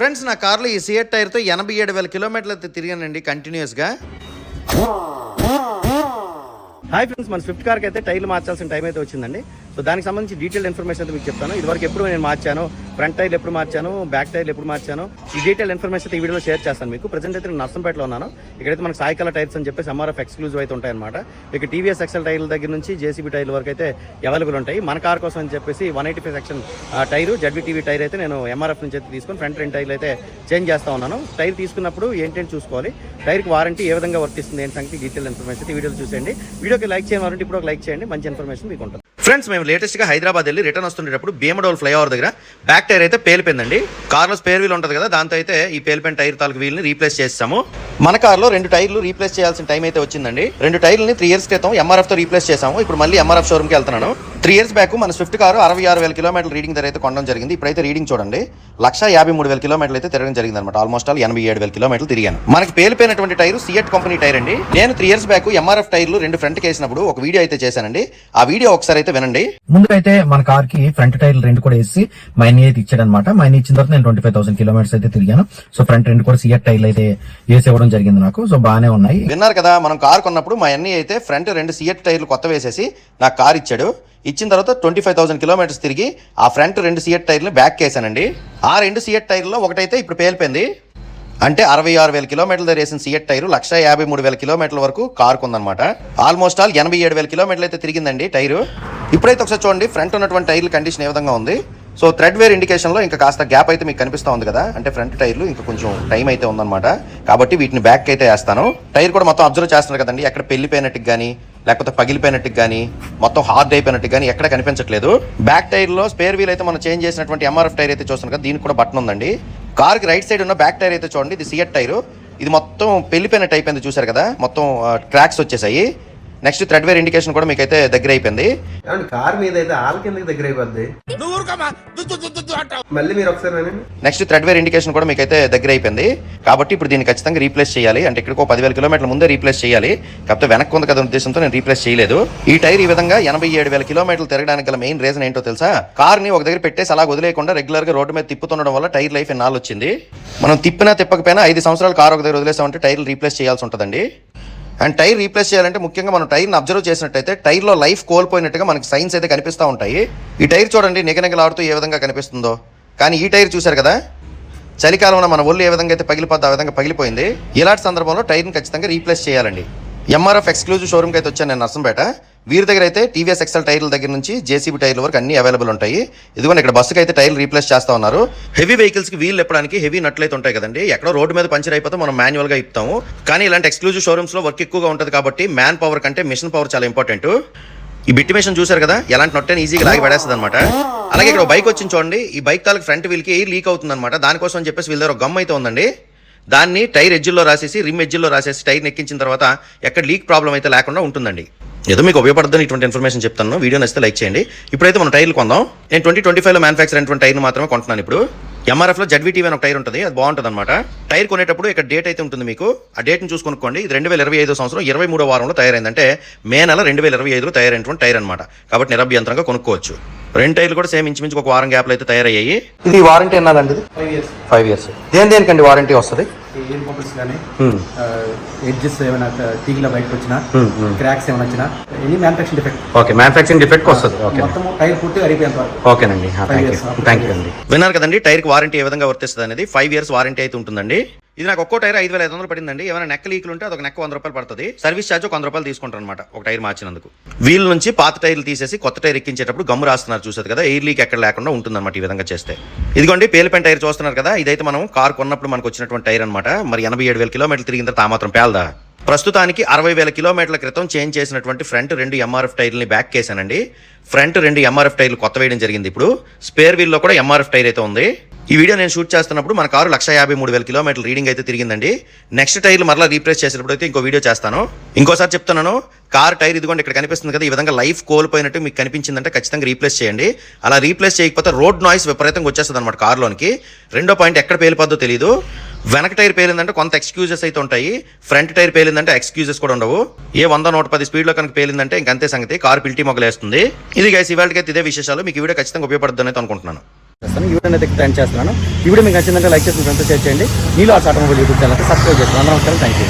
Friends నా కార్లో ఈ సియట్ టైర్తో ఎనభై ఏడు వేల కిలోమీటర్లు అయితే తిరిగానండి కంటిన్యూస్గా హాయ్ ఫ్రెండ్స్ మన స్విఫ్ట్ కార్కి అయితే టైర్లు మార్చాల్సిన టైం అయితే వచ్చిందండి. సో దానికి సంబంధించి డీటెయిల్ ఇన్ఫర్మేషన్ అయితే మీకు చెప్తాను. ఇదివరకు ఎప్పుడు నేను మార్చాను ఫ్రంట్ టైర్లు ఎప్పుడు మార్చాను బ్యాక్ టైర్లు ఎప్పుడు మార్చాను ఈ డీటెయిల్ ఇన్ఫర్మేషన్ అయితే ఈ వీడియోలో షేర్ చేస్తాను మీకు. ప్రజెంట్ అయితే నేను నర్సంపేటలో ఉన్నాను. ఇక్కడైతే మనకు సాయికల టైర్స్ అని చెప్పేసి ఎంఆర్ఎఫ్ ఎక్స్క్లూజివ్ అయితే ఉంటాయన్నమాట. ఇక టీవీఎస్ ఎక్సెల్ టైర్ల దగ్గర నుంచి జేసీబీ టైర్ల వరకు అయితే అవైలబుల్ ఉంటాయి. మన కార్ కోసం అని చెప్పేసి one eighty five section tyre ZB TV tyre అయితే నేను ఎంఆర్ఎఫ్ నుంచి అయితే తీసుకొని ఫ్రంట్ రెండు టైర్లు అయితే చేంజ్ చేస్తా ఉన్నాను. టైర్ తీసుకున్నప్పుడు ఏంటంటే చూసుకోవాలి? టైర్కి వారంటీ ఏ విధంగా వర్తిస్తుంది? ఏంటి సంగతి? డీటెయిల్ ఇన్ఫర్మేషన్ అయితే వీడియోలో చూసేయండి. వీడియోకి లైక్ చేయని వారంటే ఇప్పుడు ఒక లైక్ చేయండి. మంచి ఇన్ఫర్మేషన్ మీకు ఉంటుంది ఫ్రెండ్స్ మేము లేటెస్ట్గా హైదరాబాద్ వెళ్ళి రిటర్న్ వస్తుండేటప్పుడు భీమడోల్ ఫ్లైఓవర్ దగ్గర బ్యాక్ టైర్ అయితే పేలిపోయిందండి. కార్లో స్పేర్ వీల్ ఉంటుంది కదా దాంతో అయితే ఈ పేలిపోయిన టైర్ తాలూకు వీల్ని రీప్లేస్ చేస్తాము మన కార్లో రెండు టైర్లు రీప్లేస్ చేయాల్సిన టైం అయితే వచ్చిందండి. రెండు టైర్లని త్రీ ఇయర్స్ క్రితం ఎంఆర్ఎఫ్తో రీప్లేస్ చేసాము. ఇప్పుడు మళ్ళీ ఎంఆర్ఎఫ్ షోరూమ్కి వెళ్తున్నాను. త్రీ ఇయర్స్ బ్యాక్ మన స్విఫ్ట్ కారు అరవై ఆరు వేల కిలోమీటర్ల రీడింగ్ ధర అయితే కొనడం జరిగింది. ఇప్పుడైతే రీడింగ్ చూడండి. లక్ష యాభై మూడు వేల కిలోమీటర్లు అయితే తిరగడం జరిగింది అనమాట ఆల్మోస్ట్ ఆల్ ఎనభై ఏడు వేల కిలోమీటర్లు తిరిగాను. మనకి పేలిపోయినటువంటి టైర్ సిఎట్ కంపెనీ టైర్ అండి. నేను త్రీ ఇయర్స్ బ్యాక్ ఎంఆర్ఎఫ్ టైర్లు రెండు ఫ్రంట్ వేసినప్పుడు ఒక వీడియో అయితే చేశానండి. ఆ వీడియో ఒకసారి అయితే వినండి ముందుకైతే మన కార్కి ఫ్రంట్ టైర్ రెండు కూడా వేసి మైన్ అయితే ఇచ్చాడు అనమాట మైన్ ఇచ్చిన తర్వాత నేను ట్వంటీ ఫైవ్ థౌసండ్ కిలోమీటర్స్ అయితే తిరిగాను. సో ఫ్రంట్ రెండు కూడా సిఎట్ టైర్లు అయితే వేసి ఇవ్వడం జరిగింది నాకు. సో బాగానే ఉన్నాయి. విన్నారు కదా మనం కార్ కొన్నప్పుడు మా అన్నీ అయితే ఫ్రంట్ రెండు సిఎట్ టైర్లు కొత్త వేసేసి నాకు కార్ ఇచ్చాడు. ఇచ్చిన తర్వాత ట్వంటీ ఫైవ్ థౌసండ్ కిలోమీటర్స్ తిరిగి ఆ ఫ్రంట్ రెండు సిఎట్ టైర్లు బ్యాక్ వేసానండి ఆ రెండు సిఎట్ టైర్లో ఒకటైతే ఇప్పుడు పేలిపోయింది. అంటే అరవై ఆరు వేల కిలోమీటర్ల రేసిన వేసిన సిఎట్ టైర్ లక్ష యాభై మూడు వేల కిలోమీటర్ల వరకు కారుకుందనమాట ఆల్మోస్ట్ ఆల్ ఎనభై ఏడు వేల కిలోమీటర్లు అయితే తిరిగిందండి టైరు. ఇప్పుడైతే ఒకసారి చూడండి ఫ్రంట్ ఉన్నటువంటి టైర్లు కండిషన్ ఏ విధంగా ఉంది. సో థ్రెడ్ వేర్ ఇండికేషన్లో ఇంకా కాస్త గ్యాప్ అయితే మీకు కనిపిస్తూ ఉంది కదా. అంటే ఫ్రంట్ టైర్లు ఇంకా కొంచెం టైం అయితే ఉందన్నమాట. కాబట్టి వీటిని బ్యాక్ అయితే వేస్తాను. టైర్ కూడా మొత్తం అబ్జర్వ్ చేస్తున్నారు కదండి ఎక్కడ పెళ్ళిపోయినట్టు కానీ లేకపోతే పగిలిపోయినట్టు కానీ మొత్తం హార్డ్ అయిపోయినట్టు కానీ ఎక్కడ కనిపించట్లేదు. బ్యాక్ టైర్లో స్పేర్ వీల్ అయితే మనం చేంజ్ చేసినటువంటి ఎంఆర్ఎఫ్ టైర్ అయితే చూస్తున్నాం కదా దీనికి కూడా బటన్ ఉందండి. కార్కి రైట్ సైడ్ ఉన్న బ్యాక్ టైర్ అయితే చూడండి ఇది సిఎట్ టైరు ఇది మొత్తం పెళ్ళిపోయినట్టు అయిపోయింది చూసారు కదా? మొత్తం ట్రాక్స్ వచ్చేసాయి. నెక్స్ట్ థ్రెడ్ వేర్ ఇండికేషన్ కూడా మీకైతే దగ్గర అయిపోయింది. కార్ మీద అయితే కిందకి దగ్గర అయిపోద్ది? మళ్ళీ మీరు ఒకసారి నెక్స్ట్ థ్రెడ్ వేర్ ఇండికేషన్ కూడా మీకైతే దగ్గర అయిపోయింది. కాబట్టి ఇప్పుడు దీన్ని ఖచ్చితంగా రీప్లేస్ చేయాలి. అంటే ఇక్కడికి పదివేల కిలోమీటర్ల ముందే రీప్లేస్ చేయాలి. కాకపోతే వెనక్కి ఉంది కదా ఉద్దేశంతో నేను రీప్లేస్ చేయలేదు. ఈ టైర్ ఈ విధంగా ఎనభై ఏడు వేల కిలోమీటర్లు తిరగడానికి గల మెయిన్ రీజన్ ఏంటో తెలుసా? కార్ని ఒక దగ్గర పెట్టేసి అలా వదిలేయకుండా రెగ్యులర్గా రోడ్డు మీద తిప్పుతుండడం వల్ల టైర్ లైఫ్ ఎన్నాళ్ళు వచ్చింది. మనం తిప్పినా తిప్పకపోయినా ఐదు సంవత్సరాలు కార్ ఒక దగ్గర వదిలేసామంటే టైర్లు రీప్లేస్ చేయాల్సి ఉంటుందండి. అండ్ టైర్ రీప్లేస్ చేయాలంటే ముఖ్యంగా మనం టైర్ని అబ్జర్వ్ చేసినట్టయితే టైర్లో లైఫ్ కోల్పోయినట్టుగా మనకి సైన్స్ అయితే కనిపిస్తూ ఉంటాయి. ఈ టైర్ చూడండి నిగనిగలాడుతూ ఏ విధంగా కనిపిస్తుందో. కానీ ఈ టైర్ చూశారు కదా? చలికాలంలో మన ఒళ్ళు ఏ విధంగా అయితే పగిలిపోద్దో ఆ విధంగా పగిలిపోయింది. ఇలాంటి సందర్భంలో టైర్ని ఖచ్చితంగా రీప్లేస్ చేయాలండి. ఎంఆర్ఎఫ్ ఎక్స్క్లూజివ్ షోరూమ్కి అయితే వచ్చాను నేను నర్సంపేట. వీరి దగ్గర అయితే టీవీఎస్ ఎక్సెల్ టైర్ల దగ్గర నుంచి జేసీబీ టైర్ల వరకు అన్ని అవైలబుల్ ఉంటాయి. ఇదిగోండి ఇక్కడ బస్సుకి అయితే టైర్లు రీప్లేస్ చేస్తా ఉన్నారు. హెవీ వెహికల్స్కి వీళ్ళు ఎప్పడానికి హెవీ నట్లు అయితే ఉంటాయి కదండి. ఎక్కడో రోడ్డు మీద పంచర్ అయిపోతే మనం మాన్యువల్గా ఇస్తాము కానీ ఇలాంటి ఎక్స్క్లూజివ్ షోరూమ్స్లో వర్క్ ఎక్కువగా ఉంటుంది కాబట్టి మ్యాన్ పవర్ కంటే మిషన్ పవర్ చాలా ఇంపార్టెంట్ ఈ బిట్టి మిషన్ చూసారు కదా? ఎలాంటి నొట్టని ఈజీగా లాగి పడేస్తుంది అనమాట అలాగే ఇక్కడ బైక్ వచ్చింది చూడండి. ఈ బైక్ తాలకు ఫ్రంట్ వీల్కి ఎయిర్ లీక్ అవుతుంది అనమాట దానికోసం అని చెప్పేసి వీళ్ళ దగ్గర గమ్ అయితే ఉందండి. దాన్ని టైర్ ఎడ్జిల్లో రాసేసి రిమ్ ఎడ్జిల్లో రాసేసి టైర్ నెక్కించిన తర్వాత ఎక్కడ లీక్ ప్రాబ్లం అయితే లేకుండా ఉంటుందండి. ఏదో మీకు ఉపయోగపడుతుంది ఇటువంటి ఇన్ఫర్మేషన్ చెప్తాను. వీడియో నచ్చితే లైక్ చేయండి. ఇప్పుడైతే మనం టైర్లు కొందాం. నేను ట్వంటీ ట్వంటీ ఫైవ్లో మ్యానుఫ్యాక్చర్ అయినటువంటి టైర్లు మాత్రమే కొంటున్నాను ఇప్పుడు. ఎంఆర్ఎఫ్లో జడ్వీ టీవీ అని ఒక టైర్ ఉంటుంది. అది బాగుంటుంది అనమాట టైర్ కొనేటప్పుడు ఇక్కడ డేట్ అయితే ఉంటుంది మీకు. ఆ డేట్ని చూసి కొనుక్కోండి. ఇది రెండు వేల ఇరవై ఐదో సంవత్సరం ఇరవై మూడో వారంలో తయారైందంటే మే నెల రెండు వేల ఇరవై ఐదులో తయారైనటువంటి టైర్ అనమాట కాబట్టి నిరభ్యంతరంగా కొనుక్కోవచ్చు. రెండు టైర్లు కూడా సేమ్ ఇంచుమించు ఒక వారం గ్యాప్లో అయితే తయారయ్యాయి. ఇది వారంటీ ఎన్నదండి ఇది? ఫైవ్ ఇయర్స్ ఫైవ్ ఇయర్స్ దేని దేనికండి వారంటీ వస్తుంది? ఎయిర్ బబుల్స్ కానీ ఎడ్జెస్ ఏమైనా తీగిల బయటకు వచ్చినా క్రాక్స్ ఏమైనా వచ్చినా any manufacturing defect okay manufacturing defect వస్తుంది. ఓకే మొత్తం టైర్ పూర్తిగా అరిపోయేంత వరకు. ఓకేనండి. Thank you. థ్యాంక్ యూ అండి. విన్నారు కదండి టైర్కి వారంటీ ఏ విధంగా వర్తిస్తుంది అనేది ఫైవ్ ఇయర్స్ వారంటీ అయితే ఉంటుందండి. ఇది నాకు ఒక్కో టైర్ ఐదు వేల ఐదు వందలు పడిందండి. ఏమైనా నెక్క లీకులు ఉంటే అదొక నెక్క వంద రూపాయలు పడుతుంది. సర్వీస్ ఛార్జ్ ఒక వంద రూపాయలు తీసుకుంటారు అనమాట ఒక టైర్ మార్చినందుకు. వీల్ నుంచి పాత టైర్లు తీసేసి కొత్త టైర్ ఎక్కించేటప్పుడు గమ్ము రాస్తున్నారు చూసేది కదా. ఎయిర్ లీక్ ఎక్కడ లేకుండా ఉంటుందన్నమాట ఈ విధంగా చేస్తే. ఇదిగోండి పేలిపెన్ టైర్ చూస్తున్నారు కదా. ఇదైతే మనం కార్ కొన్నప్పుడు మనకు వచ్చినటువంటి టైర్ అనమాట మరి ఎనభై ఏడు వేల కిలోమీటర్లు తిరిగిన తర్వాత ఆ మాత్రం పేలదా? ప్రస్తుతానికి అరవై వేల కిలోమీటర్ల క్రితం చేంజ్ చేసినటువంటి ఫ్రంట్ రెండు ఎంఆర్ఎఫ్ టైర్లని బ్యాక్ చేశానండి ఫ్రంట్ రెండు ఎంఆర్ఎఫ్ టైర్లు కొత్త వేయడం జరిగింది ఇప్పుడు. స్పేర్ వీల్లో కూడా ఎంఆర్ఎఫ్ టైర్ అయితే ఉంది. ఈ వీడియో నేను షూట్ చేస్తున్నప్పుడు మన కారు లక్ష యాభై మూడు వేల కిలోమీటర్ల రీడింగ్ అయితే తిరిగిందండి. నెక్స్ట్ టైర్లు మరలా రీప్లేస్ చేసినప్పుడు అయితే ఇంకో వీడియో చేస్తాను. ఇంకోసారి చెప్తున్నాను కార్ టైర్ ఇదిగోండి ఇక్కడ కనిపిస్తుంది కదా ఈ విధంగా లైఫ్ కోల్పోయినట్టు మీకు కనిపించిందంటే ఖచ్చితంగా రీప్లేస్ చేయండి. అలా రీప్లేస్ చేయకపోతే రోడ్ నాయిస్ విపరీతంగా వచ్చేస్తుంది అనమాట కార్లోనికి. రెండో పాయింట్ ఎక్కడ పేలిపోద్దో తెలియదు వెనక టైర్ పేలిందంటే కొంత ఎక్స్క్యూజెస్ అయితే ఉంటాయి. ఫ్రంట్ టైర్ పేలిందంటే ఎక్స్క్యూజెస్ కూడా ఉండవు. ఏ వంద నూట పది స్పీడ్లో కనుక పేలిందంటే ఇంకంతే సంగతి. కార్ పిల్టీ మొగలేస్తుంది. ఇది గైస్ ఇవాళకైతే ఇదే విశేషాలు. మీకు వీడియో ఖచ్చితంగా ఉపయోగపడుతుందని అనుకుంటున్నాను. చేస్తాను. ఈ వీడియో అయితే టైం చేస్తున్నాను. ఈ వీడియో మీకు నచ్చిందంటే లైక్ చేసిన ఫ్రెండ్స్ షేర్ చేయండి. నీలో ఆటోమొబైల్ యూట్యూబ్ ఛానల్ సబ్స్క్రైబ్ చేస్తాను నమస్కారం. Thank you